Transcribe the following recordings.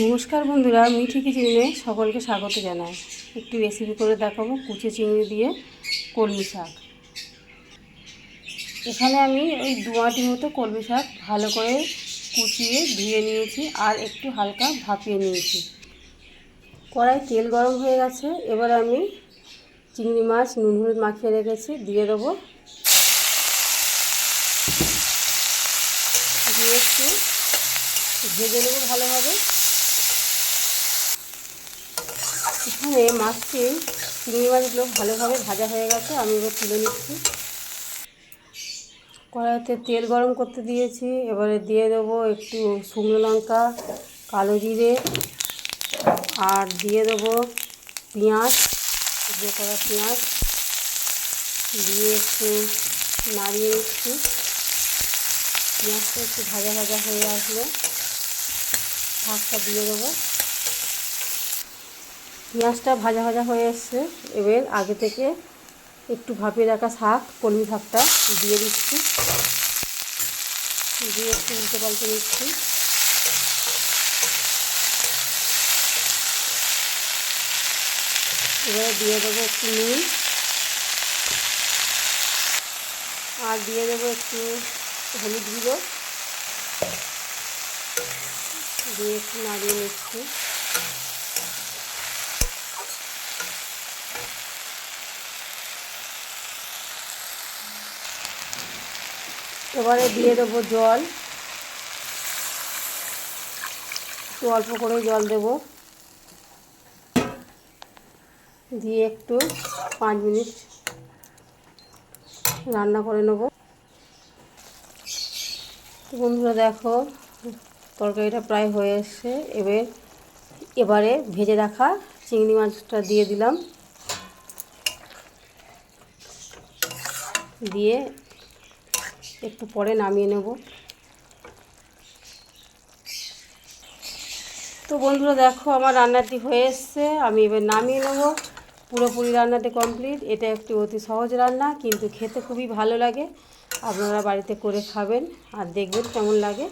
নমস্কার বন্ধুরা মিঠি কিচেনে সকলকে স্বাগত জানাই। একটু রেসিপি করে দেখাবো, কুচি চিংড়ি দিয়ে কলমি শাক। এখানে আমি ওই দু আঁটি মতো কলমি শাক ভালো করে কুচিয়ে ধুয়ে নিয়েছি আর একটু হালকা ভাপিয়ে নিয়েছি। কড়াই তেল গরম হয়ে গেছে, এবার আমি চিংড়ি মাছ, নুন হলুদ মাখিয়ে রেখেছি, দিয়ে দেবো। দিয়ে একটু ভেজে নেব ভালোভাবে। এখানে মাছটি চিংড়ি মাছগুলো ভালোভাবে ভাজা হয়ে গেছে, আমি এবার তুলে নিচ্ছি। কড়াইতে তেল গরম করতে দিয়েছি, এবারে দিয়ে দেবো একটু শুকনো লঙ্কা, কালো জিরে, আর দিয়ে দেবো পেঁয়াজ দিয়ে করা পেঁয়াজ। দিয়ে একটু নাড়িয়ে নিচ্ছি। পেঁয়াজটা একটু ভাজা ভাজা হয়ে আসলে শাকটা দিয়ে দেবো। পেঁয়াজটা ভাজা ভাজা হয়ে এসছে। এবার আগে থেকে একটু ভাপিয়ে রাখা শাক, কলমি শাকটা দিয়ে দিচ্ছি। দিয়ে একটু উল্টে পাল্টে দিচ্ছি। এবারে দিয়ে দেবো একটু নুন। আর দিয়ে দেবো একটু হলুদ গুঁড়ো। দিয়ে একটু নাড়িয়ে নিচ্ছি। এবারে দিয়ে দেবো জল। একটু অল্প করে জল দেব। দিয়ে একটু পাঁচ মিনিট রান্না করে নেব। বন্ধুরা দেখো, তরকারিটা প্রায় হয়ে এসছে। এবার, এবারে ভেজে রাখা চিংড়ি মাছটা দিয়ে দিলাম। দিয়ে একটু পরে নামিয়ে নেব। তো বন্ধুরা দেখো, আমার রান্নাটি হয়ে এসছে, আমি এবার নামিয়ে নেব। পুরোপুরি রান্নাটি কমপ্লিট। এটা একটি অতি সহজ রান্না, কিন্তু খেতে খুবই ভালো লাগে। আপনারা বাড়িতে করে খাবেন আর দেখবেন কেমন লাগে।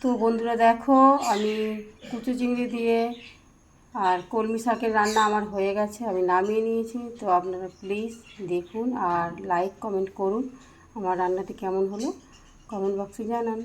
তো বন্ধুরা দেখো, আমি কুচু চিংড়ি দিয়ে আর কলমি শাকের রান্না আমার হয়ে গেছে, আমি নামিয়ে নিয়েছি। তো আপনারা প্লিজ দেখুন আর লাইক কমেন্ট করুন। আমার রান্নাটি কেমন হলো? কমেন্ট বক্সে জানান।